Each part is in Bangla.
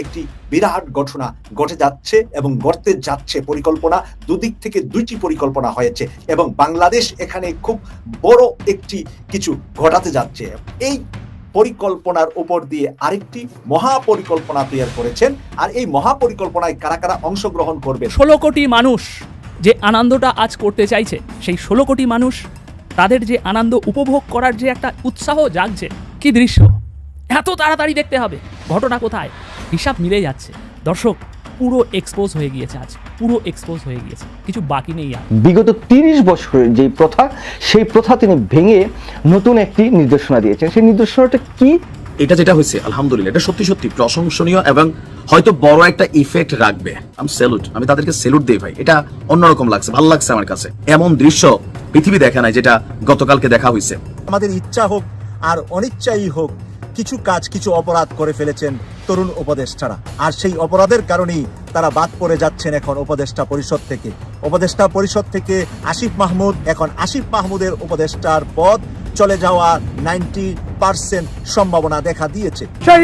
একটি বিরাট ঘটনা ঘটে যাচ্ছে এবং গড়তে যাচ্ছে পরিকল্পনা, দুদিক থেকে দুইটি পরিকল্পনা হয়েছে এবং বাংলাদেশ এখানে খুব বড় একটি কিছু ঘটাতে যাচ্ছে। এই পরিকল্পনার উপর দিয়ে আরেকটি মহাপরিকল্পনা তৈরি করেছেন আর এই মহাপরিকল্পনায় কারা কারা অংশগ্রহণ করবে ষোলো কোটি মানুষ যে আনন্দটা আজ করতে চাইছে, সেই ষোলো কোটি মানুষ তাদের যে আনন্দ উপভোগ করার যে একটা উৎসাহ জাগছে, কি দৃশ্য? এত তাড়াতাড়ি দেখতে হবে। ঘটনা কোথায়? হিসাব মিলে যাচ্ছে। দর্শক পুরো এক্সপোজ হয়ে গিয়েছে আজ পুরো এক্সপোজ হয়ে গিয়েছে কিছু বাকি নেই আর। বিগত তিরিশ বছরের যে প্রথা সেই প্রথা তিনি ভেঙে নতুন একটি নির্দেশনা দিয়েছেন। সেই নির্দেশনাটা কি? এটা যেটা হয়েছে আলহামদুলিল্লাহ এটা সত্যি সত্যি প্রশংসনীয় এবং হয়তো বড় একটা ইফেক্ট রাখবে। আমি স্যালুট আমি তাদেরকে স্যালুট দিই ভাই। এটা অন্যরকম লাগছে ভালো লাগছে আমার কাছে। এমন দৃশ্য পৃথিবী দেখা নাই যেটা গতকালকে দেখা হয়েছে। আমাদের ইচ্ছা হোক আর অনিচ্ছাই হোক কিছু কাজ, কিছু অপরাধ করে ফেলেছেন তরুণ উপদেষ্টারা। আর সেই অপরাধের কারণেই তারা বাদ পড়ে যাচ্ছেন এখন উপদেষ্টা পরিষদ থেকে। উপদেষ্টা পরিষদ থেকে আসিফ মাহমুদ, এখন আসিফ মাহমুদের উপদেষ্টার পদ চলে যাওয়া নাইনটি পার্সেন্ট সম্ভাবনা দেখা দিয়েছে। সেই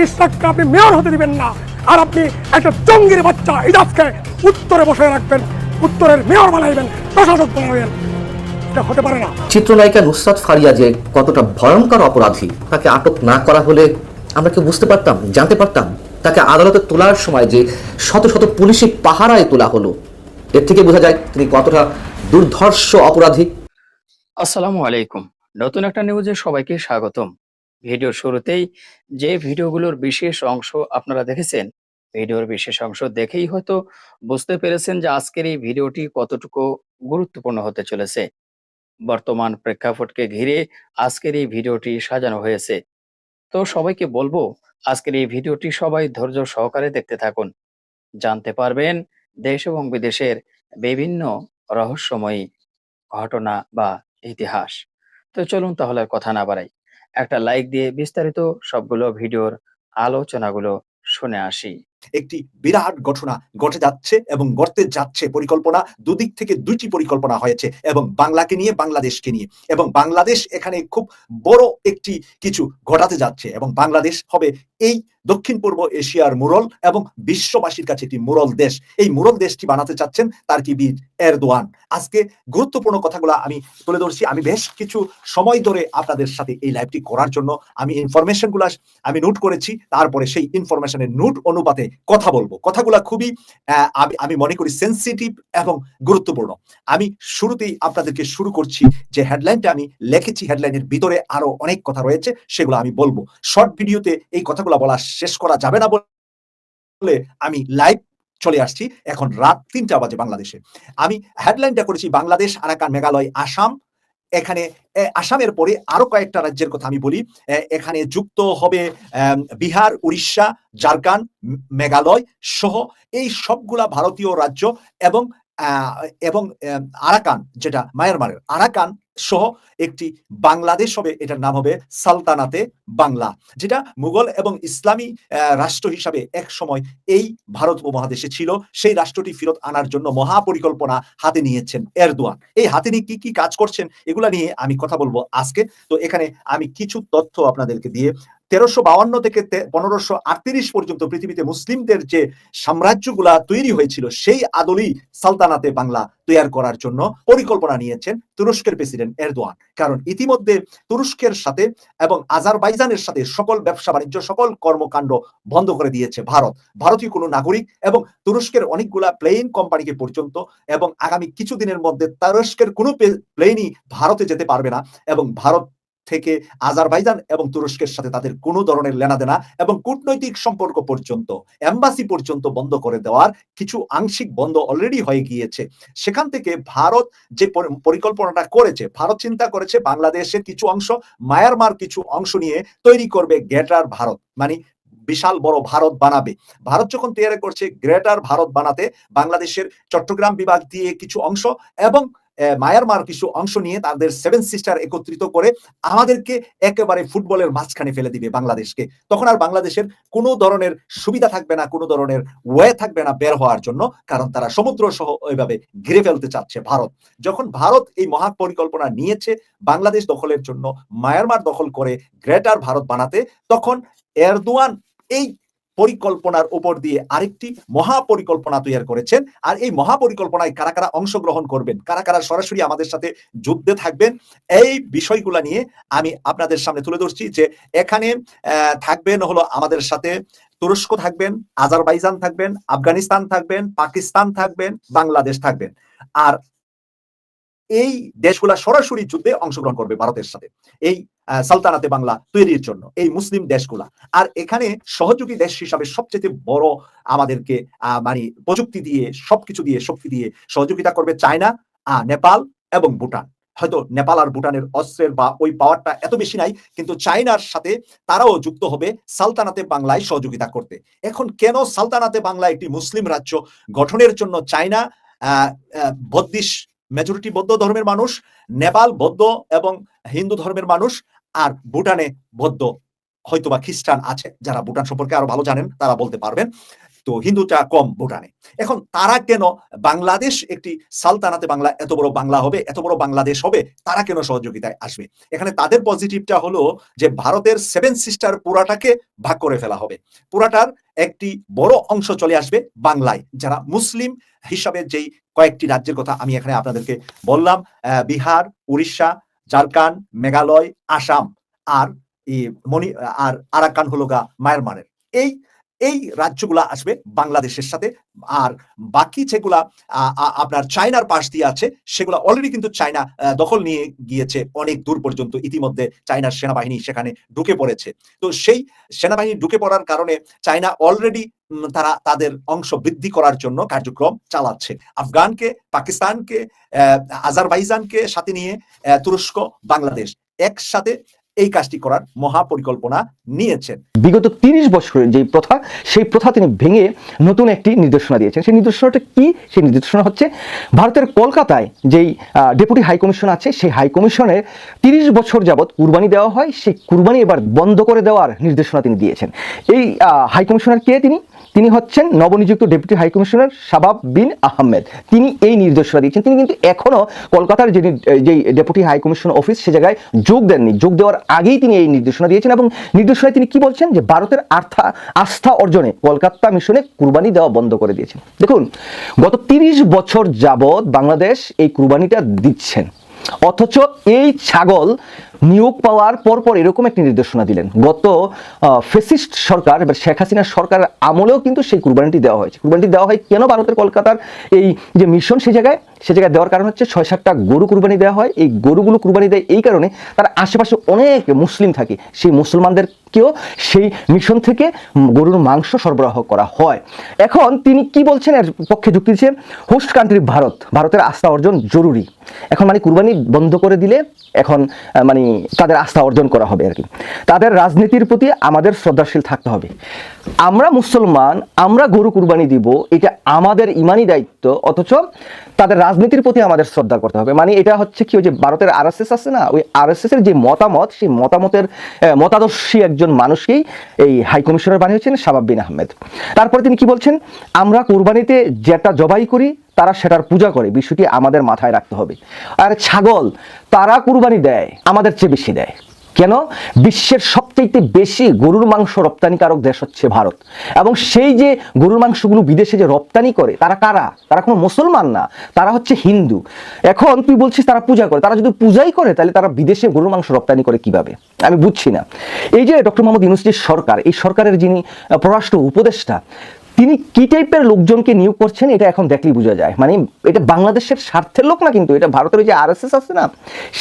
আপনি মেয়র হতে দিবেন না। আর আপনি একটা জঙ্গির বাচ্চা ইজাজকে উত্তরে বসে রাখবেন, উত্তরের মেয়র বানাইবেন, প্রশাসক বানাবেন এটা হতে পারে না। চিত্রনায়িকা নুসরাত ফারিয়া যে কতটা ভয়ঙ্কর অপরাধী তাকে আটক না করা হলে আমরা কি বুঝতে পারতাম জানতে পারতাম? তাকে আদালতে তোলার সময় যে শত শত পুলিশি পাহারায় তোলা হলো এর থেকে বোঝা যায় তিনি কতটা দুর্ধর্ষ অপরাধী। আসসালামু আলাইকুম। নতুন একটা নিউজে সবাইকে স্বাগতম। ভিডিওর শুরুতেই যে ভিডিওগুলোর বিশেষ অংশ আপনারা দেখেছেন ভিডিওর বিশেষ অংশ দেখেই হয়তো বুঝতে পেরেছেন যে আজকের এই ভিডিওটি কতটুকু গুরুত্বপূর্ণ হতে চলেছে। বর্তমান প্রেক্ষাপটকে ঘিরে আজকের এই ভিডিওটি সাজানো হয়েছে। তো সবাইকে বলব, আজকের এই ভিডিওটি সবাই ধৈর্য সহকারে দেখতে থাকুন। জানতে পারবেন দেশ এবং বিদেশের বিভিন্ন রহস্যময়ী ঘটনা বা ইতিহাস। তো চলুন তাহলে কথা না বাড়াই। একটা লাইক দিয়ে বিস্তারিত সবগুলো ভিডিওর আলোচনাগুলো শুনে আসি। একটি বিরাট ঘটনা ঘটে যাচ্ছে এবং ঘটতে যাচ্ছে পরিকল্পনা, দুদিক থেকে দুইটি পরিকল্পনা হয়েছে এবং বাংলাকে নিয়ে, বাংলাদেশকে নিয়ে। এবং বাংলাদেশ এখানে খুব বড় একটি কিছু ঘটাতে যাচ্ছে এবং বাংলাদেশ হবে এই দক্ষিণ পূর্ব এশিয়ার মুরল এবং বিশ্ববাসীর কাছে একটি মুরল দেশ। এই মুরল দেশটি বানাতে চাচ্ছেন তার কি বীর এরদোয়ান। আজকে গুরুত্বপূর্ণ কথাগুলো আমি তুলে ধরছি। আমি বেশ কিছু সময় ধরে আপনাদের সাথে এই লাইভটি করার জন্য আমি ইনফরমেশনগুলো আমি নোট করেছি, তারপরে সেই ইনফরমেশনের নোট অনুপাতে কথা বলব। কথাগুলো খুবই আমি আমি মনে করি সেন্সিটিভ এবং গুরুত্বপূর্ণ। আমি শুরুতেই আপনাদেরকে শুরু করছি যে হেডলাইনটা আমি লিখেছি হেডলাইনের ভিতরে আরও অনেক কথা রয়েছে, সেগুলো আমি বলব। শর্ট ভিডিওতে এই কথাগুলো বলা শেষ করা যাবে না বলে আমি লাইভ চলে আসছি। এখন রাত তিনটা বাজে বাংলাদেশে। আমি হেডলাইনটা করেছি বাংলাদেশ, আরাকান, মেঘালয়, আসাম। এখানে আসামের পরে আরও কয়েকটা রাজ্যের কথা আমি বলি। এখানে যুক্ত হবে বিহার, উড়িষ্যা ঝাড়খান্ড মেঘালয় সহ এই সবগুলা ভারতীয় রাজ্য এবং এবং আরাকান, যেটা মায়ানমারের আরাকান সহ একটি বাংলাদেশ হবে, এটার নাম হবে সালতানাতে বাংলা, যেটা মুঘল এবং ইসলামী রাষ্ট্র হিসাবে এক সময় এই ভারত উপমহাদেশে ছিল। সেই রাষ্ট্রটি ফেরত আনার জন্য মহাপরিকল্পনা হাতে নিয়েছেন এরদোয়ান। এই হাতে নিয়ে কি কি কাজ করছেন, এগুলা নিয়ে আমি কথা বলব আজকে। তো এখানে আমি কিছু তথ্য আপনাদেরকে দিয়ে তেরোশো বাউান্ন থেকে পনেরোশো আটত্রিশ পর্যন্ত পৃথিবীতে মুসলিমদের যে সাম্রাজ্যগুলা তৈরি হয়েছিল, সেই আদলি সালতানাতে বাংলা তৈরি করার জন্য পরিকল্পনা নিয়েছেন তুরস্কের প্রেসিডেন্ট এরদোয়ান। কারণ ইতিমধ্যে তুরস্কের সাথে এবং আজারবাইজানের সাথে সকল ব্যবসা বাণিজ্য, সকল কর্মকাণ্ড বন্ধ করে দিয়েছে ভারত। ভারতীয় কোনো নাগরিক এবং তুরস্কের অনেকগুলা প্লেন কোম্পানিকে পর্যন্ত এবং আগামী কিছুদিনের মধ্যে তুরস্কের কোনো প্লেনই ভারতে যেতে পারবে না এবং ভারত থেকে আজারবাইজান এবং তুরস্কের সাথে তাদের কোনো ধরনের লেনাদেনা এবং কূটনৈতিক সম্পর্ক পর্যন্ত, এম্বাসি পর্যন্ত বন্ধ করে দেওয়ার কিছু আংশিক বন্ধ অলরেডি হয়ে গিয়েছে। সেখান থেকে ভারত যে পরিকল্পনাটা করেছে, ভারত চিন্তা করেছে বাংলাদেশের কিছু অংশ, মায়ানমার কিছু অংশ নিয়ে তৈরি করবে গ্রেটার ভারত মানে বিশাল বড় ভারত বানাবে। ভারত যখন তৈরি করছে, গ্রেটার ভারত বানাতে বাংলাদেশের চট্টগ্রাম বিভাগ দিয়ে কিছু অংশ এবং আহ, মায়ানমার কিছু অংশ নিয়ে তাদের সেভেন সিস্টার একত্রিত করে আমাদেরকে একেবারে ফুটবলের মাঝখানে ফেলে দিবে বাংলাদেশকে। তখন আর বাংলাদেশের কোনো ধরনের সুবিধা থাকবে না কোনো ধরনের ওয়ে থাকবে না বের হওয়ার জন্য কারণ তারা সমুদ্র সহ ওইভাবে ঘিরে ফেলতে চাচ্ছে ভারত। যখন ভারত এই মহা পরিকল্পনা নিয়েছে বাংলাদেশ দখলের জন্য মায়ানমার দখল করে গ্রেটার ভারত বানাতে তখন এরদোয়ান এই পরিকল্পনার উপর দিয়ে আরেকটি মহাপরিকল্পনা তৈরি করেছেন। আর এই মহাপরিকল্পনায় কারা কারা অংশগ্রহণ করবেন, কারা কারা সরাসরি আমাদের সাথে যুদ্ধে থাকবেন, এই বিষয়গুলা নিয়ে আমি আপনাদের সামনে তুলে ধরছি যে এখানে থাকবেন হলো আমাদের সাথে তুরস্ক থাকবেন, আজারবাইজান থাকবেন, আফগানিস্তান থাকবেন, পাকিস্তান থাকবেন, বাংলাদেশ থাকবেন। আর এই দেশগুলা সরাসরি যুদ্ধে অংশগ্রহণ করবে ভারতের সাথে। এই সালতানাতে বাংলা তৈরির জন্য এই মুসলিম দেশগুলা। আর এখানে সহযোগী দেশ হিসাবে সবচেয়ে বড় আমাদেরকে মানে প্রযুক্তি দিয়ে সবকিছু দিয়ে শক্তি দিয়ে সহযোগিতা করবে চায়না নেপাল এবং ভুটান। হয়তো নেপাল আর ভুটানের অস্ত্রের বা ওই পাওয়ারটা এত বেশি নাই কিন্তু চায়নার সাথে তারাও যুক্ত হবে সালতানাতে বাংলায় সহযোগিতা করতে। এখন কেন সালতানাতে বাংলা একটি মুসলিম রাজ্য গঠনের জন্য চায়না আহ, আহ, বদ্দিশ মেজরিটি বৌদ্ধ ধর্মের মানুষ, নেপাল বৌদ্ধ এবং হিন্দু ধর্মের মানুষ, আর ভুটানে বৌদ্ধ হয়তোবা খ্রিস্টান আছে, যারা ভুটান সম্পর্কে আরও ভালো জানেন, তারা বলতে পারবেন। তো হিন্দুটা কম ভুটানে। এখন তারা কেন বাংলাদেশ একটি সালতানাতে বাংলা, এত বড় বাংলা হবে, এত বড় বাংলাদেশ হবে, তারা কেন সহযোগিতায় আসবে? এখানে তাদের পজিটিভটা হলো যে ভারতের সেভেন সিস্টার পুরাটাকে ভাগ করে ফেলা হবে। পুরাটার একটি বড় অংশ চলে আসবে বাংলায়, যারা মুসলিম হিসাবে যেই কয়েকটি রাজ্যের কথা আমি এখানে আপনাদেরকে বললাম বিহার, উড়িষ্যা, ঝাড়খণ্ড, মেঘালয়, আসাম, আর মণি, আর আরাকান হলো গা মায়ানমারের। এই এই রাজ্যগুলা আসবে বাংলাদেশের সাথে। আর বাকি যেগুলা আপনার চায়নার পাশ দিয়ে আছে, সেগুলা অলরেডি কিন্তু চায়না দখল নিয়ে গিয়েছে অনেক দূর পর্যন্ত। ইতিমধ্যে চায়নার সেনাবাহিনী সেখানে ঢুকে পড়েছে। তো সেই সেনাবাহিনী ঢুকে পড়ার কারণে চায়না অলরেডি তারা তাদের অংশ বৃদ্ধি করার জন্য কার্যক্রম চালাচ্ছে। আফগানকে, পাকিস্তানকে আজারবাইজানকে সাথে নিয়ে তুরস্ক, বাংলাদেশ একসাথে এই কাজটি করার মহাপরিকল্পনা নিয়েছেন। বিগত তিরিশ বছরের যে প্রথা, সেই প্রথা তিনি ভেঙে নতুন একটি নির্দেশনা দিয়েছেন। সেই নির্দেশনাটা কি? সেই নির্দেশনা হচ্ছে ভারতের কলকাতায় যেই ডেপুটি হাইকমিশন আছে, সেই হাই কমিশনের তিরিশ বছর যাবৎ কুরবানি দেওয়া হয়। সেই কুরবানি এবার বন্ধ করে দেওয়ার নির্দেশনা তিনি দিয়েছেন। এই হাই কমিশনার কে তিনি? তিনি হচ্ছেন নবনিযুক্ত deputy high commissioner Shabab bin Ahmed. তিনি এই নির্দেশনা দিয়েছেন। তিনি কিন্তু এখনও কলকাতার যে যেই ডেপুটি হাই কমিশন অফিস, সে জায়গায় যোগ দেননি। যোগ দেওয়ার আগেই তিনি এই নির্দেশনা দিয়েছেন এবং নির্দেশনায় তিনি কি বলছেন? যে ভারতের আর্থা আস্থা অর্জনে কলকাতা মিশনে কুরবানি দেওয়া বন্ধ করে দিয়েছেন। দেখুন, গত তিরিশ বছর যাবৎ বাংলাদেশ এই কুরবানিটা দিচ্ছেন। অথচ এই ছাগল নিয়োগ পাওয়ার পরপর এরকম একটি নির্দেশনা দিলেন। গত ফেসিস্ট সরকার এবার শেখ হাসিনার সরকারের আমলেও কিন্তু সেই কুরবানিটি দেওয়া হয়েছে। কুরবানিটি দেওয়া হয় কেন ভারতের কলকাতার এই যে মিশন সেই জায়গায়? সে জায়গায় দেওয়ার কারণ হচ্ছে ছয় সাতটা গরু কুরবানি দেওয়া হয়। এই গরুগুলো কুরবানি দেয় এই কারণে তার আশেপাশে অনেক মুসলিম থাকে। সেই মুসলমানদেরকেও সেই মিশন থেকে গরুর মাংস সরবরাহ করা হয়। এখন তিনি কি বলছেন? এর পক্ষে যুক্তি দিচ্ছে হোস্ট কান্ট্রি ভারত। ভারতের আস্থা অর্জন জরুরি। এখন মানে কুরবানি বন্ধ করে দিলে এখন মানে তাদের আস্থা অর্জন করা হবে আর কি। তাদের রাজনীতির প্রতি আমাদের শ্রদ্ধাশীল থাকতে হবে। আমরা মুসলমান, আমরা গরু কুরবানি দিব, এটা আমাদের ইমানি দায়িত্ব, অথচ তাদের রাজনীতির প্রতি আমাদের শ্রদ্ধা করতে হবে। মানে এটা হচ্ছে কি, ওই যে ভারতের আরএসএস আছে না, ওই আর এর যে মতামত, সেই মতামতের মতাদর্শী একজন মানুষকেই এই হাই কমিশনার বানিয়েছেন শাবাব বিন আহমেদ। তারপরে তিনি কি বলছেন, আমরা কুরবানিতে যেটা জবাই করি, তারা সেটার পূজা করে, বিষয়টি আমাদের মাথায় রাখতে হবে। আর ছাগল, তারা কুরবানি দেয়, আমাদের চেয়ে বেশি দেয়। কেন? বিশ্বের সবচাইতে বেশি গরুর মাংস রপ্তানিকারক দেশ হচ্ছে ভারত। এবং সেই যে গরুর মাংসগুলো বিদেশে যে রপ্তানি করে, তারা কারা? তারা কোনো মুসলমান না, তারা হচ্ছে হিন্দু। এখন তুই বলছিস তারা পূজা করে, তারা যদি পূজাই করে, তাহলে তারা বিদেশে গরুর মাংস রপ্তানি করে কীভাবে? আমি বুঝছি না। এই যে ডক্টর মোহাম্মদ ইউনুসজির সরকার, এই সরকারের যিনি পররাষ্ট্র উপদেষ্টা তিনি কি টাইপের লোকজনকে নিয়োগ করছেন এটা এখন দেখলেই বোঝা যায়। মানে এটা বাংলাদেশের স্বার্থের লোক না কিন্তু, এটা ভারতের যে আরএসএস আছে না,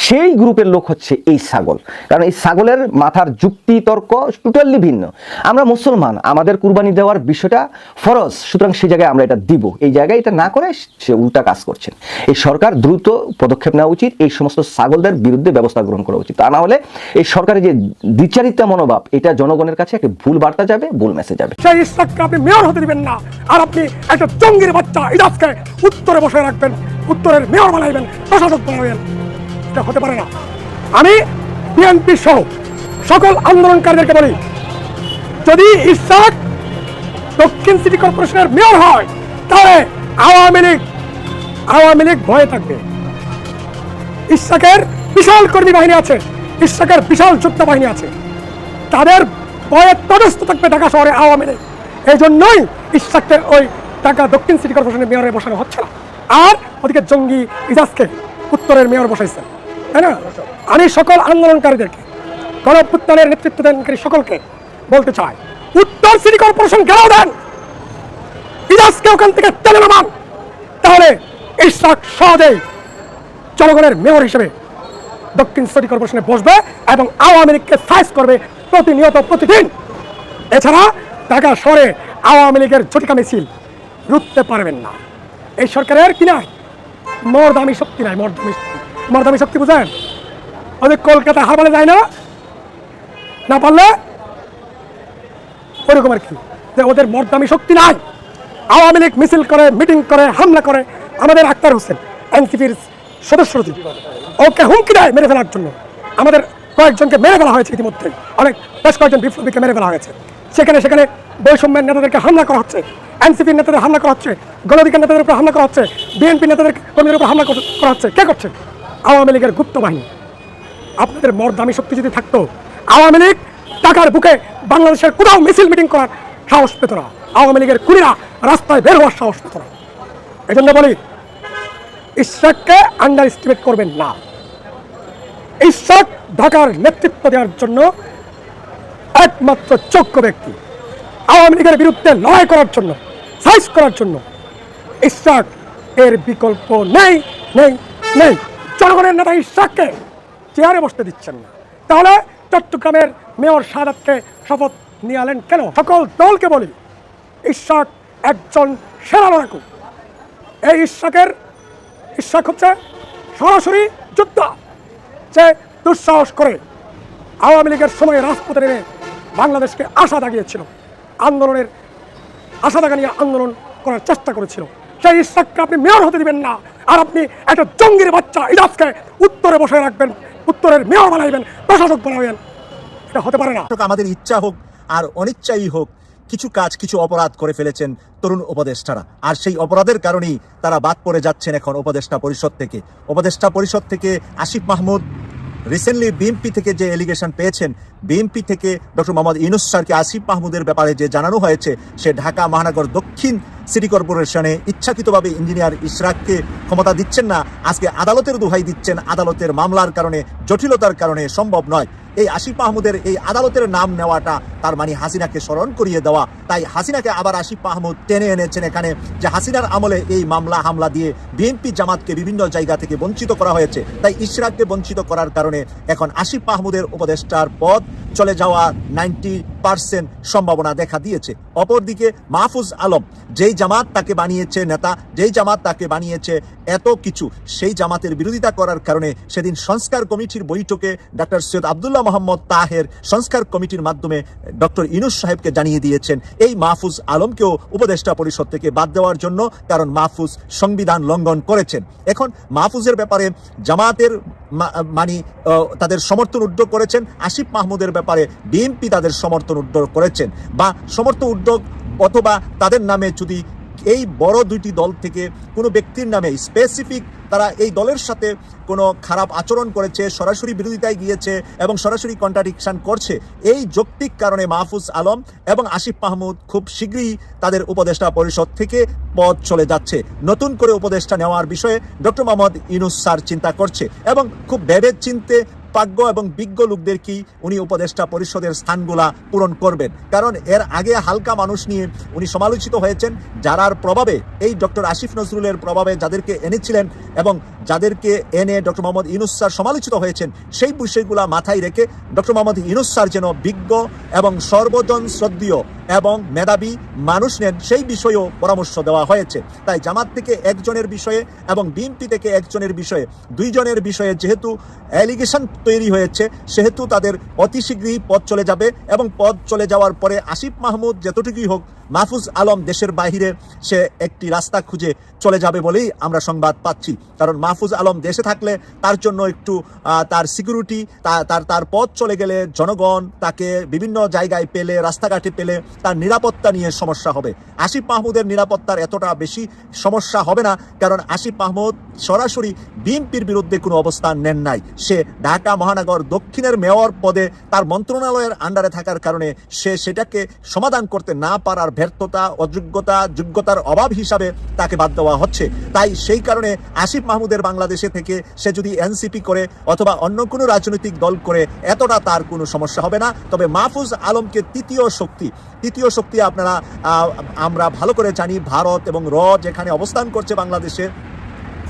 সেই গ্রুপের লোক হচ্ছে এই ছাগল। কারণ এই ছাগলের মাথার যুক্তি তর্ক টোটালি ভিন্ন। আমরা মুসলমান, আমাদের কুরবানি দেওয়ার বিষয়টা ফরজ, সুতরাং সেই জায়গায় আমরা এটা দিব। এই জায়গায় এটা না করে সে উল্টা কাজ করছেন। এই সরকার দ্রুত পদক্ষেপ নেওয়া উচিত, এই সমস্ত ছাগলদের বিরুদ্ধে ব্যবস্থা গ্রহণ করা উচিত। তা না হলে এই সরকারের যে দ্বিচারিতা মনোভাব, এটা জনগণের কাছে একটা ভুল বার্তা যাবে, ভুল মেসেজ যাবে। হতে দিবেন না। আর আপনি একটা জঙ্গির বাচ্চা ইজাজকে উত্তরে বসে রাখবেন, উত্তরের মেয়র বানাইবেন, প্রশাসক বানাবেন এটা হতে পারে না। আমি বিএনপি সহ সকল আন্দোলনকারীদেরকে বলি, যদি ইসাক দক্ষিণ সিটি কর্পোরেশনের মেয়র হয়, তাহলে আওয়ামী লীগ আওয়ামী লীগ ভয়ে থাকবে। ইসাকের বিশাল কর্মী বাহিনী আছে, ইসাকের বিশাল যোদ্ধা বাহিনী আছে। তাদের ভয়ে পদস্থ থাকবে ঢাকা শহরে আওয়ামী লীগ। এই জন্যই ইশাককে ওই ঢাকা দক্ষিণ সিটি কর্পোরেশনের মেয়রে বসানো হচ্ছে না। আর ওদিকে জঙ্গি ইজাজকে উত্তরের মেয়র বসাইছেন তাই না? আমি সকল আন্দোলনকারীদেরকে গণপুত্তানের নেতৃত্ব দেনকারী সকলকে বলতে চাই, উত্তর সিটি কর্পোরেশন গেলেও দেন। ইজাজকে ওখান থেকে টেনে নামান। তাহলে ইশাক সহজেই জনগণের মেয়র হিসেবে দক্ষিণ সিটি কর্পোরেশনে বসবে এবং আওয়ামী লীগকে সাইজ করবে প্রতিনিয়ত, প্রতিদিন। এছাড়া ঢাকা শহরে আওয়ামী লীগের ঝটিকা মিছিল। রুখতে পারবেন না। এই সরকারের কি নাই? মরদামি শক্তি নাই, মরদামি শক্তি। মরদামি শক্তি বুঝেন? ওদের কলকাতা হারবালে যায় না? না পারলে? ওরকম আর কি। যে ওদের মর্দামি শক্তি নাই। আওয়ামী লীগ মিছিল করে, মিটিং করে, হামলা করে আমাদের আক্তার হোসেন, এনসিপির সদস্য ওকে হুমকি দেয় মেরে ফেলার জন্য। আমাদের কয়েকজনকে মেরে ফেলা হয়েছে ইতিমধ্যে অনেক বেশ কয়েকজন বিপ্লবীকে মেরে ফেলা হয়েছে। সেখানে সেখানে বৈষম্যের নেতাদেরকে হামলা করা হচ্ছে, এনসিপির নেতাদের হামলা করা হচ্ছে, গণধিকার নেতাদের উপর হামলা করা হচ্ছে, বিএনপি নেতাদের কর্মীদের উপর হামলা করা হচ্ছে। কে করছে? আওয়ামী লীগের গুপ্ত বাহিনী। আপনাদের মর্দামি শক্তি যদি থাকতো, আওয়ামী লীগ টাকার বুকে বাংলাদেশের কোথাও মিছিল মিটিং করার সাহস পেত না। আওয়ামী লীগের কুড়িরা রাস্তায় বের হওয়ার সাহস পেত না। এই জন্য বলি ইশাককে আন্ডার এস্টিমেট করবেন না। ইশাক ঢাকার নেতৃত্ব দেওয়ার জন্য একমাত্র যোগ্য ব্যক্তি। আওয়ামী লীগের বিরুদ্ধে লড়াই করার জন্য সাইজ করার জন্য ইশাক এর বিকল্প নেই নেই নেই। জনগণের নেতা ইশাককে চেয়ারে বসতে দিচ্ছেন না। তাহলে চট্টগ্রামের মেয়র সাদাতকে শপথ নিয়ে আলেন কেন? সকল দলকে বলি ইশাক একজন সেরা লড়াকু। এই ইশাকের ইশাক হচ্ছে সরাসরি যুদ্ধ, যে দুঃসাহস করে আওয়ামী লীগের সময় রাজপথে নেমে বাংলাদেশকে আশা দাগিয়েছিল আন্দোলনের আশা দাগা নিয়ে আন্দোলন করার চেষ্টা করেছিল। সেই ইশাককে আপনি মেয়র হতে দিবেন না। আর আপনি একটা জঙ্গির বাচ্চা ইজাজকে উত্তরে বসে রাখবেন, উত্তরের মেয়র বানাইবেন, প্রশাসক বানাবেন এটা হতে পারে না। আমাদের ইচ্ছা হোক আর অনিচ্ছাই হোক, কিছু কাজ, কিছু অপরাধ করে ফেলেছেন তরুণ উপদেষ্টারা। আর সেই অপরাধের কারণেই তারা বাদ পড়ে যাচ্ছেন এখন উপদেষ্টা পরিষদ থেকে। উপদেষ্টা পরিষদ থেকে আসিফ মাহমুদ রিসেন্টলি বিএনপি থেকে যে এলিগেশন পেয়েছেন বিএনপি থেকে ডক্টর মোহাম্মদ ইউনুস স্যারকে আসিফ মাহমুদের ব্যাপারে যে জানানো হয়েছে, সে ঢাকা মহানগর দক্ষিণ সিটি কর্পোরেশনে ইচ্ছাকৃতভাবে ইঞ্জিনিয়ার ইশরাককে ক্ষমতা দিচ্ছেন না, আজকে আদালতের দোহাই দিচ্ছেন। আদালতের মামলার কারণে, জটিলতার কারণে সম্ভব নয়। এই আসিফ মাহমুদের এই আদালতের নাম নেওয়াটা তার মানে হাসিনাকে স্মরণ করিয়ে দেওয়া। তাই হাসিনাকে আবার আসিফ মাহমুদ টেনে এনেছেন এখানে যে হাসিনার আমলে এই মামলা, হামলা দিয়ে বিএনপি জামাতকে বিভিন্ন জায়গা থেকে বঞ্চিত করা হয়েছে। তাই ইশরাককে বঞ্চিত করার কারণে এখন আসিফ মাহমুদের উপদেষ্টার পদ চলে যাওয়া নাইনটি পার্সেন্ট সম্ভাবনা দেখা দিয়েছে। অপরদিকে মাহফুজ আলম, যেই জামাত তাকে বানিয়েছে নেতা, যেই জামাত তাকে বানিয়েছে এত কিছু, সেই জামাতের বিরোধিতা করার কারণে সেদিন সংস্কার কমিটির বৈঠকে ডক্টর সৈয়দ আবদুল্লাহ মোহাম্মদ তাহের সংস্কার কমিটির মাধ্যমে ডক্টর ইনুস সাহেবকে জানিয়ে দিয়েছেন, এই মাহফুজ আলমকেও উপদেষ্টা পরিষদ থেকে বাদ দেওয়ার জন্য কারণ মাহফুজ সংবিধান লঙ্ঘন করেছেন। এখন মাহফুজের ব্যাপারে জামাতের মানে তাদের সমর্থন উদ্যোগ করেছেন আসিফ মাহমুদের বিএনপি তাদের সমর্থন উদ্যোগ করেছেন বা সমর্থন উদ্যোগ অথবা তাদের নামে যদি এই বড় দুইটি দল থেকে কোনো ব্যক্তির নামে স্পেসিফিক তারা এই দলের সাথে কোনো খারাপ আচরণ করেছে, সরাসরি বিরোধিতায় গিয়েছে এবং সরাসরি কন্ট্রাডিকশন করছে, এই যৌক্তিক কারণে মাহফুজ আলম এবং আসিফ মাহমুদ খুব শীঘ্রই তাদের উপদেষ্টা পরিষদ থেকে পদ চলে যাচ্ছে। নতুন করে উপদেষ্টা নেওয়ার বিষয়ে ডক্টর মোহাম্মদ ইনুস স্যার চিন্তা করছে এবং খুব ভেবে চিনতে প্রাজ্ঞ এবং বিজ্ঞ লোকদেরকেই উনি উপদেষ্টা পরিষদের স্থানগুলা পূরণ করবেন? কারণ এর আগে হালকা মানুষ নিয়ে উনি সমালোচিত হয়েছেন, যারার প্রভাবে এই ডক্টর আসিফ নজরুলের প্রভাবে যাদেরকে এনেছিলেন এবং যাদেরকে এনে ডক্টর মোহাম্মদ ইউনুস স্যার সমালোচিত হয়েছেন, সেই বিষয়গুলা মাথায় রেখে ডক্টর মোহাম্মদ ইউনুস স্যার যেন বিজ্ঞ এবং সর্বজন শ্রদ্ধীয় এবং মেধাবী মানুষ নেন, সেই বিষয়েও পরামর্শ দেওয়া হয়েছে। তাই জামাত থেকে একজনের বিষয়ে এবং বিএনপি থেকে একজনের বিষয়ে, দুইজনের বিষয়ে যেহেতু অ্যালিগেশন তৈরি হয়েছে, সেহেতু তাদের অতি শীঘ্রই পদ চলে যাবে এবং পদ চলে যাওয়ার পরে আসিফ মাহমুদ যতটুকুই হোক মাহফুজ আলম দেশের বাইরে সে একটি রাস্তা খুঁজে চলে যাবে বলেই আমরা সংবাদ পাচ্ছি। কারণ মাহফুজ আলম দেশে থাকলে তার জন্য একটু তার সিকিউরিটি তার তার পথ চলে গেলে জনগণ তাকে বিভিন্ন জায়গায় পেলে, রাস্তাঘাটে পেলে তার নিরাপত্তা নিয়ে সমস্যা হবে। আসিফ মাহমুদের নিরাপত্তার এতটা বেশি সমস্যা হবে না, কারণ আসিফ মাহমুদ সরাসরি বিএনপির বিরুদ্ধে কোনো অবস্থান নেন নাই। সে ঢাকা মহানগর দক্ষিণের মেয়র পদে তার মন্ত্রণালয়ের আন্ডারে থাকার কারণে সে সেটাকে সমাধান করতে না পারার ব্যর্থতা, অযোগ্যতা, যোগ্যতার অভাব হিসাবে তাকে বাদ দেওয়া হচ্ছে। তাই সেই কারণে আসিফ মাহমুদের বাংলাদেশে থেকে সে যদি এনসিপি করে অথবা অন্য কোনো রাজনৈতিক দল করে, এতটা তার কোনো সমস্যা হবে না। তবে মাহফুজ আলমকে তৃতীয় শক্তি তৃতীয় শক্তি আপনারা আমরা ভালো করে জানি, ভারত এবং র যেখানে অবস্থান করছে বাংলাদেশে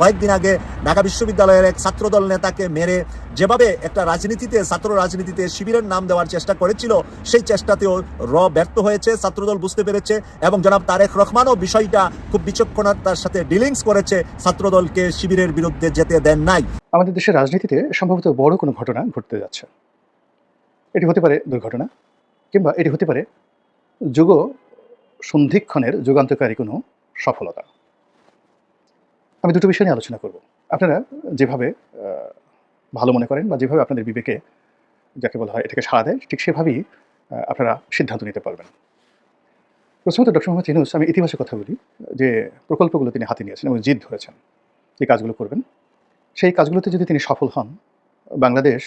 কয়েকদিন আগে ঢাকা বিশ্ববিদ্যালয়ের এক ছাত্রদল নেতাকে মেরে যেভাবে একটা রাজনীতিতে, ছাত্র রাজনীতিতে শিবিরের নাম দেওয়ার চেষ্টা করেছিল, সেই চেষ্টাতেও র ব্যর্থ হয়েছে, ছাত্রদল বুঝতে পেরেছে এবং জনাব তারেক রহমানও বিষয়টা খুব বিচক্ষণতার সাথে ডিলিংস করেছে, ছাত্রদলকে শিবিরের বিরুদ্ধে যেতে দেন নাই। আমাদের দেশের রাজনীতিতে সম্ভবত বড় কোনো ঘটনা ঘটতে যাচ্ছে। এটি হতে পারে দুর্ঘটনা কিংবা এটি হতে পারে যুগ সন্ধিক্ষণের যুগান্তকারী কোনো সফলতা। আমি দুটো বিষয় নিয়ে আলোচনা করব। আপনারা যেভাবে ভালো মনে করেন বা যেভাবে আপনাদের বিবেকে যাকে বলা হয় এটাকে সাড়া দেয়, ঠিক সেভাবেই আপনারা সিদ্ধান্ত নিতে পারবেন। প্রথমত ডক্টর মোহাম্মদ ইনুস আমি ইতিবাচক কথা বলি, যে প্রকল্পগুলো তিনি হাতে নিয়েছেন এবং জিদ ধরেছেন, যে কাজগুলো করবেন। সেই কাজগুলোতে যদি তিনি সফল হন, বাংলাদেশ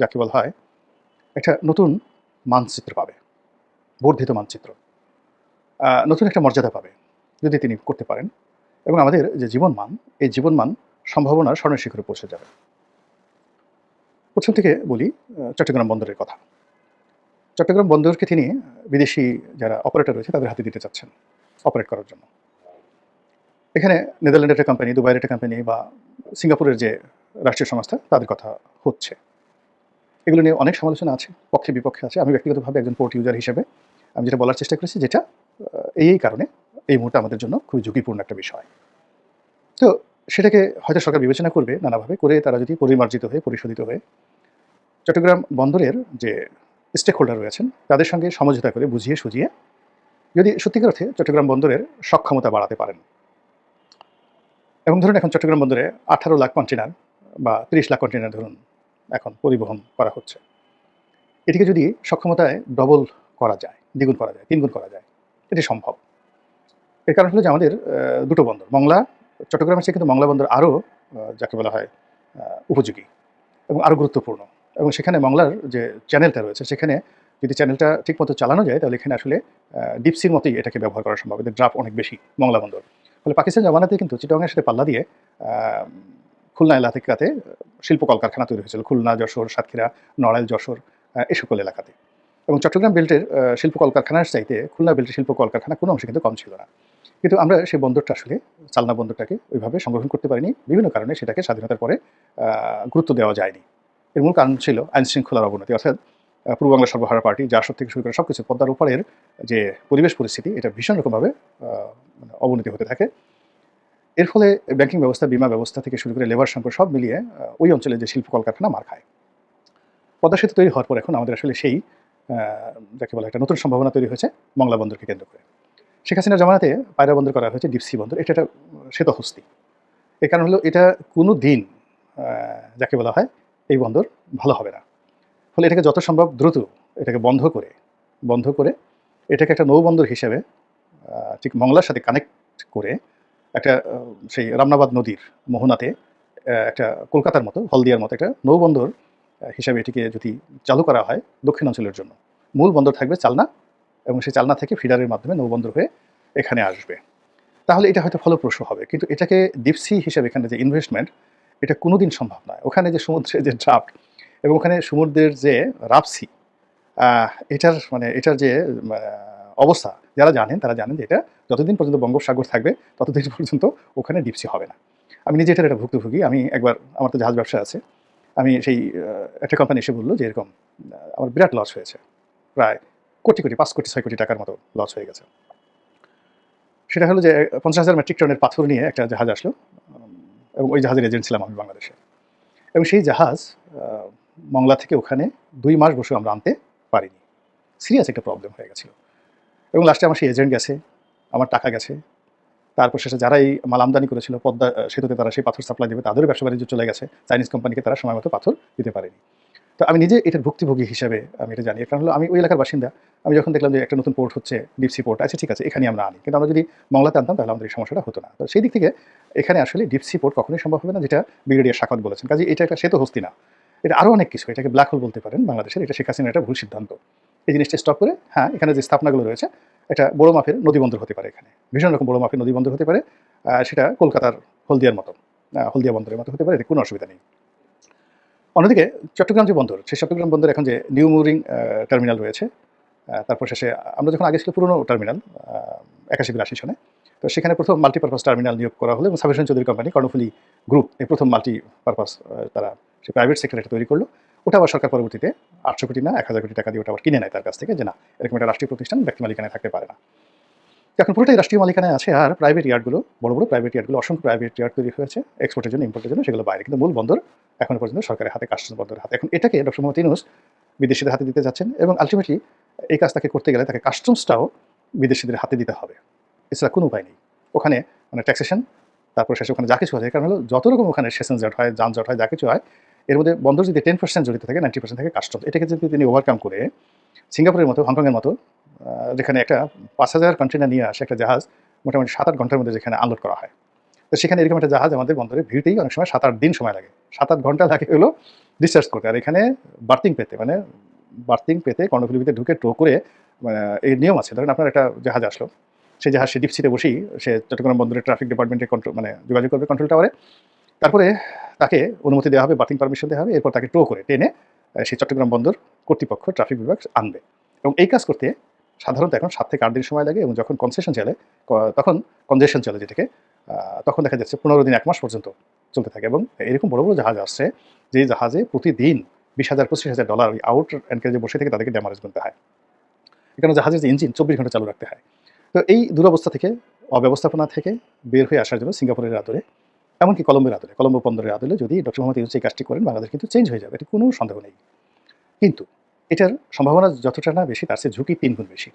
যাকে বলা হয়, একটা নতুন মানচিত্র পাবে, বর্ধিত মানচিত্র। নতুন একটা মর্যাদা পাবে, যদি তিনি করতে পারেন। এবং আমাদের যে জীবনমান, এই জীবনমান সম্ভাবনার স্বর্ণের শিখরে পৌঁছে যাবে। প্রথম থেকে বলি চট্টগ্রাম বন্দরের কথা। চট্টগ্রাম বন্দরকে তিনি বিদেশি যারা অপারেটর রয়েছে, তাদের হাতে দিতে চাচ্ছেন অপারেট করার জন্য। এখানে নেদারল্যান্ডের একটা কোম্পানি দুবাইয়ের একটা কোম্পানি বা সিঙ্গাপুরের যে রাষ্ট্রীয় সংস্থা, তাদের কথা হচ্ছে। এগুলো নিয়ে অনেক সমালোচনা আছে পক্ষে বিপক্ষে আছে। আমি ব্যক্তিগতভাবে একজন পোর্ট ইউজার হিসেবে আমি যেটা বলার চেষ্টা করেছি, যেটা এই এই কারণে এই মুহূর্তে আমাদের জন্য খুবই ঝুঁকিপূর্ণ একটা বিষয়। তো সেটাকে হয়তো সরকার বিবেচনা করবে নানাভাবে করে তারা যদি পরিমার্জিত হয়ে, পরিশোধিত হয়ে চট্টগ্রাম বন্দরের যে স্টেক হোল্ডার রয়েছেন, তাদের সঙ্গে সমঝোতা করে বুঝিয়ে সুঝিয়ে যদি সত্যিকার অর্থে চট্টগ্রাম বন্দরের সক্ষমতা বাড়াতে পারেন। এবং ধরুন এখন চট্টগ্রাম বন্দরে আঠারো লাখ কন্টেনার বা তিরিশ লাখ কন্টেনার ধরুন এখন পরিবহন করা হচ্ছে। এটিকে যদি সক্ষমতায় ডবল করা যায়, দ্বিগুণ করা যায়, তিনগুণ করা যায়, এটি সম্ভব। এর কারণ হলো যে আমাদের দুটো বন্দর, মংলা, চট্টগ্রামের চেয়ে কিন্তু মংলা বন্দর আরও যাকে বলা হয় উপযোগী এবং আরও গুরুত্বপূর্ণ। এবং সেখানে মংলার যে চ্যানেলটা রয়েছে, সেখানে যদি চ্যানেলটা ঠিকমতো চালানো যায়, তাহলে এখানে আসলে ডিপসির মতোই এটাকে ব্যবহার করা সম্ভব। এদের ড্রাফ অনেক বেশি মংলা বন্দর। ফলে পাকিস্তান জামানাতে কিন্তু চিটংয়ের সাথে পাল্লা দিয়ে খুলনা এলাকাতে শিল্প কলকারখানা তৈরি হয়েছিল। খুলনা, যশোর, সাতক্ষীরা, নড়াইল, যশোর এ সকল এলাকাতে। এবং চট্টগ্রাম বেল্টের শিল্প কলকারখানার চাইতে খুলনা বেল্টের শিল্প কলকারখানা কোনো অংশে কিন্তু কম ছিল না। কিন্তু আমরা সেই বন্দরটা আসলে, চালনা বন্দরটাকে ওইভাবে সংরক্ষণ করতে পারিনি। বিভিন্ন কারণে সেটাকে স্বাধীনতার পরে গুরুত্ব দেওয়া যায়নি। এর মূল কারণ ছিল আইন শৃঙ্খলার অবনতি। অর্থাৎ পূর্ব বাংলা সর্বহারা পার্টি জাসদ থেকে শুরু করে সব কিছু, পদ্মার উপরের যে পরিবেশ পরিস্থিতি, এটা ভীষণ রকমভাবে মানে অবনতি হতে থাকে। এর ফলে ব্যাংকিং ব্যবস্থা, বিমা ব্যবস্থা থেকে শুরু করে লেবার সম্পর্ক সব মিলিয়ে ওই অঞ্চলে যে শিল্প কলকারখানা মার খায়। পদ্মা সেতু তৈরি হওয়ার পর এখন আমাদের আসলে সেই যাকে বলা একটা নতুন সম্ভাবনা তৈরি হয়েছে, মংলা বন্দরকে কেন্দ্র করে। শেখ হাসিনার জামানাতে পায়রা বন্দর করা হয়েছে ডিপসি বন্দর। এটা একটা শ্বেতহস্তি। এর কারণ হলো এটা কোনো দিন যাকে বলা হয় এই বন্দর ভালো হবে না। ফলে এটাকে যত সম্ভব দ্রুত এটাকে বন্ধ করে বন্ধ করে এটাকে একটা নৌবন্দর হিসেবে ঠিক মংলার সাথে কানেক্ট করে একটা সেই রামনাবাদ নদীর মোহনাতে একটা কলকাতার মতো, হলদিয়ার মতো একটা নৌবন্দর হিসাবে এটিকে যদি চালু করা হয় দক্ষিণ অঞ্চলের জন্য। মূল বন্দর থাকবে চালনা এবং সেই চালনা থেকে ফিডারের মাধ্যমে নৌবন্দর হয়ে এখানে আসবে। তাহলে এটা হয়তো ফলপ্রসূ হবে। কিন্তু এটাকে ডিপসি হিসেবে এখানে যে ইনভেস্টমেন্ট এটা কোনোদিন সম্ভব নয়। ওখানে যে সমুদ্রের যে ড্রাফট এবং ওখানে সমুদ্রের যে রাপসি এটার মানে এটার যে অবস্থা, যারা জানেন তারা জানেন যে এটা যতদিন পর্যন্ত বঙ্গোপসাগর থাকবে, ততদিন পর্যন্ত ওখানে ডিপসি হবে না। আমি নিজে এটার একটা ভুক্তভোগী। আমি একবার, আমার তো জাহাজ ব্যবসা আছে। আমি সেই একটা কোম্পানি এসে বলল যে এরকম আমার বিরাট লস হয়েছে। প্রায় কোটি কোটি, পাঁচ কোটি, ছয় কোটি টাকার মতো লস হয়ে গেছে। সেটা হলো যে, পঞ্চাশ হাজার মেট্রিক টনের পাথর নিয়ে একটা জাহাজ আসলো, এবং ওই জাহাজের এজেন্ট ছিলাম আমি বাংলাদেশে। এবং সেই জাহাজ মংলা থেকে ওখানে দুই মাস বসে আমরা আনতে পারিনি। সিরিয়াস একটা প্রবলেম হয়ে গেছিল। এবং লাস্টে আমার সেই এজেন্ট গেছে, আমার টাকা গেছে। তারপর শেষে যারা এই মাল আমদানি করেছিল, পদ্মা, সেতুতে তারা সেই পাথর সাপ্লাই দেবে, তাদেরও ব্যবসা বাণিজ্য চলে গেছে। চাইনিজ কোম্পানিকে তারা সময় মতো পাথর দিতে পারেনি। তো আমি নিজে এটার ভুক্তিভোগী হিসাবে আমি এটা জানি। কারণ হলো আমি ওই এলাকার বাসিন্দা। আমি যখন দেখলাম যে একটা নতুন পোর্ট হচ্ছে ডিপসি পোর্ট আছে ঠিক আছে এখানে আমরা আনি। কিন্তু আমরা যদি মংলাতে আনতাম, তাহলে আমাদের এই সমস্যাটা হতো না। তো সেই দিক থেকে এখানে আসলে ডিপসি পোর্ট কখনোই সম্ভব হবে না, যেটা ব্রিগেডিয়ার শাখাত বলেছেন। কাজে এটা একটা সেতু হস্তি না। এটা আরও অনেক কিছু, এটাকে ব্ল্যাক হোল বলতে পারেন বাংলাদেশের। এটা শেখ হাসিনার একটা ভুল সিদ্ধান্ত। এই জিনিসটা স্টপ করে হ্যাঁ এখানে যে স্থাপনাগুলো রয়েছে এটা বড় মাপের নদী বন্দর হতে পারে এখানে। ভীষণ রকম বড় মাপের নদী বন্দর হতে পারে। সেটা কলকাতার হলদিয়ার মতো। হলদিয়া বন্দরের মতো হতে পারে। এতে কোনো অসুবিধা নেই। অন্যদিকে চট্টগ্রাম যে বন্দর, সেই চট্টগ্রাম বন্দর এখন যে নিউ মুরিং টার্মিনাল রয়েছে তারপর শেষে আমরা যখন আগে ছিল পুরনো টার্মিনাল একাশি বিরাশি সনে, তো সেখানে প্রথম মাল্টিপারপাস টার্মিনাল নিয়োগ করা হলো এবং সাবেশন চৌধুরী কোম্পানি কর্ণফুলি গ্রুপ এই প্রথম মাল্টিপারপাস তারা সে প্রাইভেট সেক্টর তৈরি করল। ওটা আবার সরকার পরবর্তীতে আটশো কোটি না, এক হাজার কোটি টাকা দিয়ে ওটা আবার কিনে নেয় তার কাছ থেকে যে না, এরকম একটা রাষ্ট্রীয় প্রতিষ্ঠান ব্যক্তি মালিকানায় থাকতে পারে না। এখন পুরোটাই রাষ্ট্রীয় মালিকানায় আছে আর প্রাইভেট ইয়ার্ডগুলো বড় বড় প্রাইভেট ইয়ার্ডগুলো অসংখ্য প্রাইভেট ইয়ার্ড তৈরি হয়েছে এক্সপোর্টের জন্য ইম্পোর্টের জন্য, সেগুলো বাইরে। কিন্তু মূল বন্দর এখনও পর্যন্ত সরকারের হাতে কাস্টমস বন্দরের হাতে। এখন এটাকে ডক্টর মোহাম্মদ ইউনুস বিদেশিদের হাতে দিতে যাচ্ছেন এবং আলটিমেটলি এই কাজ তাকে করতে গেলে তাকে কাস্টমসটাও বিদেশিদের হাতে দিতে হবে। এছাড়া কোনো উপায় নেই। ওখানে মানে ট্যাক্সেশন তারপর শেষে ওখানে যা কিছু হয় কারণ হলো যত রকম ওখানে সেশন জট হয়, যানজট হয়, যা কিছু হয়, এর মধ্যে বন্দর যদি টেন পার্সেন্ট জড়িত থাকে নাইনটি পার্সেন্ট থাকে কাস্টমস এটাকে যদি তিনি ওভারকাম করে, সিঙ্গাপুরের মতো, হংকংয়ের মতো যেখানে একটা পাঁচ হাজার কন্টেনার নিয়ে আসে একটা জাহাজ, মোটামুটি সাত আট ঘণ্টার মধ্যে যেখানে আনলোড করা হয়। তো সেখানে এরকম একটা জাহাজ আমাদের বন্দরে ভিড়তেই অনেক সময় সাত আট দিন সময় লাগে। সাত আট ঘণ্টা লাগে হলো ডিসচার্জ করতে। আর এখানে বার্থিং পেতে মানে বার্থিং পেতে কর্ণফুলির ভিতরে ঢুকে টো করে মানে এই নিয়ম আছে। ধরেন আপনার একটা জাহাজ আসলো, সেই জাহাজ সে ডিপ সিটে বসেই সে চট্টগ্রাম বন্দরের ট্রাফিক ডিপার্টমেন্টে কন্ট্রোল মানে যোগাযোগ করবে কন্ট্রোল টাওয়ারে তারপরে তাকে অনুমতি দেওয়া হবে, বার্থিং পারমিশন দেওয়া হবে, এরপর তাকে টো করে টেনে সেই চট্টগ্রাম বন্দর কর্তৃপক্ষ ট্রাফিক বিভাগ আনবে। এবং এই কাজ করতে সাধারণত এখন সাত থেকে আট দিন সময় লাগে এবং যখন কনসেশন চলে তখন কনজেশন চলে যেটাকে তখন দেখা যাচ্ছে পনেরো দিন, এক মাস পর্যন্ত চলতে থাকে এবং এরকম বড় বড় জাহাজ আসছে যে জাহাজে প্রতিদিন বিশ হাজার, পঁচিশ হাজার ডলার ওই আউট অ্যানকারেজে বসে থেকে তাদেরকে ড্যামারেজ গুনতে হয়। এখানে জাহাজের যে ইঞ্জিন চব্বিশ ঘণ্টা চালু রাখতে হয়। তো এই দুরবস্থা থেকে, অব্যবস্থাপনা থেকে বের হয়ে আসার জন্য সিঙ্গাপুরের আদরে এমনকি কলম্বোর আদলে, কলম্বো বন্দরের আদলে যদি ডক্টর মোহাম্মদ ইউনুস এই কাজটি করেন, বাংলাদেশ কিন্তু চেঞ্জ হয়ে যাবে এটি কোনো সন্দেহ নেই। কিন্তু এটার সম্ভাবনা যতটা না বেশি, তার চেয়ে ঝুঁকি তিন গুণ বেশি।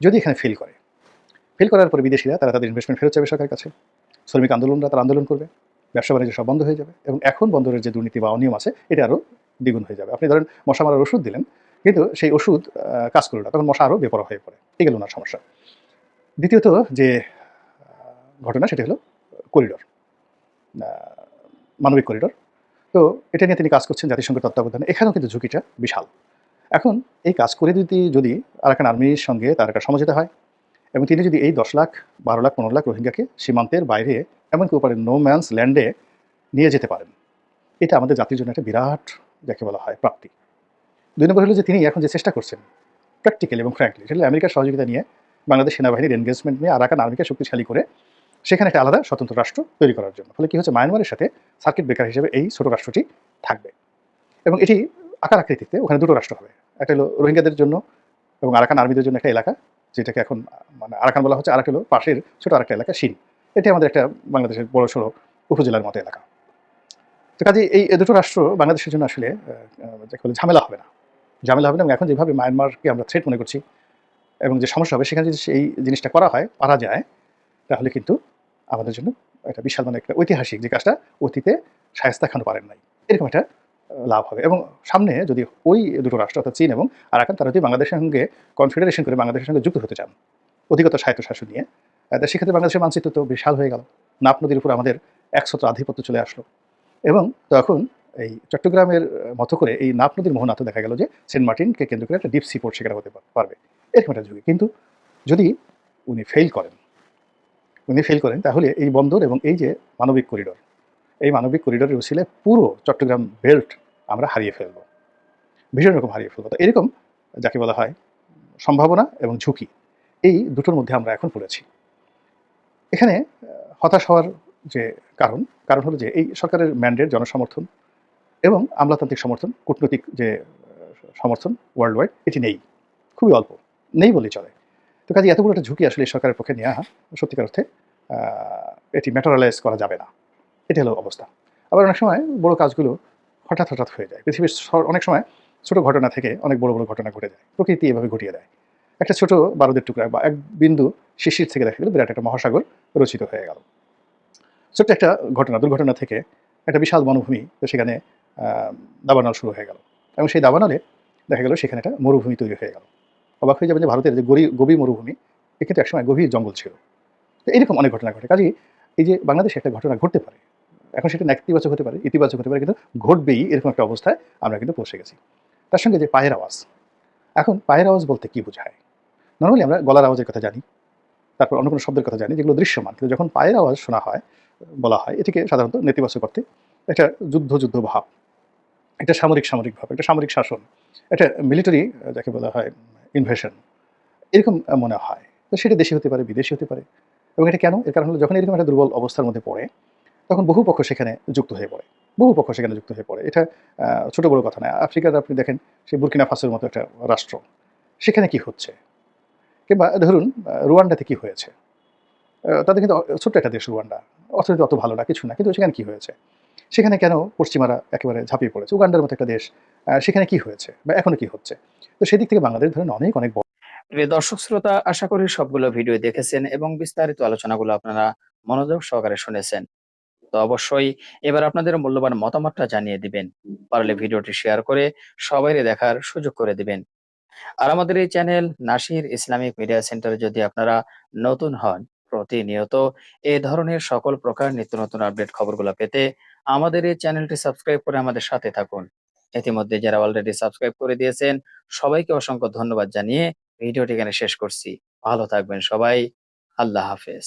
যদি এখানে ফেল করে ফেল করার পরে বিদেশিরা, তারা তাদের ইনভেস্টমেন্ট ফেরত যাবে সরকারের কাছে। শ্রমিক আন্দোলনরা তারা আন্দোলন করবে, ব্যবসা বাণিজ্য সব বন্ধ হয়ে যাবে এবং এখন বন্দরের যে দুর্নীতি বা অনিয়ম আছে, এটা আরও দ্বিগুণ হয়ে যাবে। আপনি ধরেন মশা মারার ওষুধ দিলেন, কিন্তু সেই ওষুধ কাজ করল না, তখন মশা আরও বেপরা হয়ে পড়ে। এই গেল ওনার সমস্যা। দ্বিতীয়ত যে ঘটনা সেটা হলো করিডর মানবিক করিডর। তো এটা নিয়ে তিনি কাজ করছেন জাতিসংঘের তত্ত্বাবধানে। এখানেও কিন্তু ঝুঁকিটা বিশাল। এখন এই কাজ করে যদি যদি আরাকান আর্মির সঙ্গে তার একটা সমঝোতা হয় এবং তিনি যদি এই দশ লাখ, বারো লাখ, পনেরো লাখ রোহিঙ্গাকে সীমান্তের বাইরে এমনকি ওপারে নো ম্যান্স ল্যান্ডে নিয়ে যেতে পারেন, এটা আমাদের জাতির জন্য একটা বিরাট, যাকে বলা হয় প্রাপ্তি। দুই নম্বর হলো যে তিনি এখন যে চেষ্টা করছেন প্র্যাকটিক্যালি এবং ফ্র্যাঙ্কলি সেটা আমেরিকার সহযোগিতা নিয়ে বাংলাদেশ সেনাবাহিনীর এনগেজমেন্ট নিয়ে আরাকান আর্মিকে শক্তিশালী করে সেখানে একটা আলাদা স্বতন্ত্র রাষ্ট্র তৈরি করার জন্য। ফলে কি হচ্ছে? মায়ানমারের সাথে সার্কিট ব্রেকার হিসেবে এই ছোট রাষ্ট্রটি থাকবে। এবং এটি আকার আকৃতিতে ওখানে দুটো রাষ্ট্র হবে। একটা হলো রোহিঙ্গাদের জন্য এবং আরাকান আর্মিদের জন্য একটা এলাকা। যেটাকে এখন মানে আরাকান বলা হচ্ছে আরেকটা হলো পাশের ছোট আরেকটা এলাকা শিন। এটি আমাদের একটা বাংলাদেশের বড় সড়ো উপজেলার মতো এলাকা। তো কাজে এই এই দুটো রাষ্ট্র বাংলাদেশের জন্য আসলে ঝামেলা হবে না। ঝামেলা হবে না এবং এখন যেভাবে মায়ানমারকে আমরা থ্রেট মনে করছি এবং যে সমস্যা হবে, সেখানে যদি সেই জিনিসটা করা হয়, পারা যায়, তাহলে কিন্তু আমাদের জন্য একটা বিশাল মানে একটা ঐতিহাসিক যে কাজটা, অতীতে শায়স্তা খান পারেন নাই। এরকম একটা লাভ হবে। এবং সামনে যদি ওই দুটো রাষ্ট্র, অর্থাৎ চীন এবং আরাকান, তারা যদি বাংলাদেশের সঙ্গে কনফেডারেশন করে, বাংলাদেশের সঙ্গে যুক্ত হতে চান অধিকত স্বায়ত্ত শাসন নিয়ে সেক্ষেত্রে বাংলাদেশের মানচিত্র তো বিশাল হয়ে গেল। নাপ নদীর উপর আমাদের একশত আধিপত্য চলে আসলো। এবং তখন এই চট্টগ্রামের মতো করে এই নাপ নদীর মোহনাতে দেখা গেল যে সেন্ট মার্টিনকে কেন্দ্র করে একটা ডিপ সি পোর্ট সেখানে হতে পারবে। এরকম একটা ঝুঁকি কিন্তু যদি উনি ফেল করেন, উনি ফেল করেন, তাহলে এই বন্দর এবং এই যে মানবিক করিডোর এই মানবিক করিডোরের উচিলে পুরো চট্টগ্রাম বেল্ট আমরা হারিয়ে ফেলব। ভীষণ রকম হারিয়ে ফেলব। তো এরকম যাকে বলা হয় সম্ভাবনা এবং ঝুঁকি, এই দুটোর মধ্যে আমরা এখন পড়েছি। এখানে হতাশ হওয়ার যে কারণ কারণ হলো যে এই সরকারের ম্যান্ডেট জনসমর্থন এবং আমলাতান্ত্রিক সমর্থন, কূটনৈতিক যে সমর্থন ওয়ার্ল্ড ওয়াইড এটি নেই। খুবই অল্প, নেই বলেই চলে। তো কাজে এত বড় একটা ঝুঁকি আসলে সরকারের পক্ষে নেওয়া সত্যিকার অর্থে এটি ম্যাটারালাইজ করা যাবে না। এটা হলো অবস্থা। আবার অনেক সময় বড় কাজগুলো হঠাৎ হঠাৎ হয়ে যায়। পৃথিবীর অনেক সময় ছোট ঘটনা থেকে অনেক বড় বড় ঘটনা ঘটে যায়। প্রকৃতি এভাবে ঘটিয়ে দেয়। একটা ছোট বারুদের টুকরা বা এক বিন্দু শিশির থেকে দেখা গেল, বিরাট একটা মহাসাগর রচিত হয়ে গেল। ছোট্ট একটা ঘটনা, দুর্ঘটনা থেকে একটা বিশাল বনভূমি সেখানে দাবানল শুরু হয়ে গেল। এবং সেই দাবানলে দেখা গেল সেখানে একটা মরুভূমি তৈরি হয়ে গেল। অবাক হয়ে যাবে যে ভারতের যে গরি, গভীর মরুভূমি, এ কিন্তু একসময় গভীর জঙ্গল ছিল। এরকম অনেক ঘটনা ঘটে। কাজেই এই যে বাংলাদেশে একটা ঘটনা ঘটতে পারে এখন সেটা নেতিবাচক হতে পারে, ইতিবাচক হতে পারে, কিন্তু ঘটবেই এরকম একটা অবস্থায় আমরা কিন্তু পৌঁছে গেছি। তার সঙ্গে যে পায়ের আওয়াজ, এখন পায়ের আওয়াজ বলতে কি বোঝায়? নর্মালি আমরা গলার আওয়াজের কথা জানি, তারপর অন্য কোনো শব্দের কথা জানি, যেগুলো দৃশ্যমান, কিন্তু যখন পায়ের আওয়াজ শোনা হয়, বলা হয়, এটিকে সাধারণত নেতিবাচক করতে একটা যুদ্ধ যুদ্ধ ভাব, একটা সামরিক সামরিক ভাব, একটা সামরিক শাসন, একটা মিলিটারি যাকে বলা হয় ইনভেশন এরকম মনে হয়। তো সেটা দেশি হতে পারে, বিদেশি হতে পারে। এবং এটা কেন? এর কারণ হলো যখন এরকম একটা দুর্বল অবস্থার মধ্যে পড়ে তখন বহু পক্ষ সেখানে যুক্ত হয়ে পড়ে। বহু পক্ষ সেখানে যুক্ত হয়ে পড়ে। এটা ছোট বড় কথা নয়। আফ্রিকার আপনি দেখেন সেই বুরকিনা ফাসোর মতো একটা রাষ্ট্র। সেখানে কি হচ্ছে? কিংবা ধরুন রুয়ান্ডাতে কি হয়েছে? তাদের কিন্তু ছোট্ট একটা দেশ রুয়ান্ডা। অর্থনীতি অত ভালো না, কিছু না। কিন্তু সেখানে কি হয়েছে? সেখানে কেন পশ্চিমারা একেবারে ঝাঁপিয়ে পড়েছে? উগান্ডার মতো একটা দেশ সেখানে কি হয়েছে? বা এখনও কি হচ্ছে? তো সেদিক থেকে বাংলাদেশ ধরেন অনেক অনেক বড়। দর্শক, শ্রোতা, আশা করি সবগুলো ভিডিও দেখেছেন এবং বিস্তারিত আলোচনাগুলো আপনারা মনোযোগ সহকারে শুনেছেন। তো অবশ্যই এবার আপনাদের মূল্যবান মতামতটা জানিয়ে দিবেন। পারলে ভিডিওটি শেয়ার করে সবাইরে দেখার সুযোগ করে দিবেন। আর আমাদের এই চ্যানেল নাসির ইসলামিক মিডিয়া সেন্টারে যদি আপনারা নতুন হন, প্রতিনিয়ত এই ধরনের সকল প্রকার নিত্য নতুন আপডেট খবরগুলো পেতে আমাদের এই চ্যানেলটি সাবস্ক্রাইব করে আমাদের সাথে থাকুন। ইতিমধ্যে যারা অলরেডি সাবস্ক্রাইব করে দিয়েছেন, সবাইকে অসংখ্য ধন্যবাদ জানিয়ে ভিডিওটি এখানে শেষ করছি। ভালো থাকবেন সবাই। আল্লাহ হাফেজ।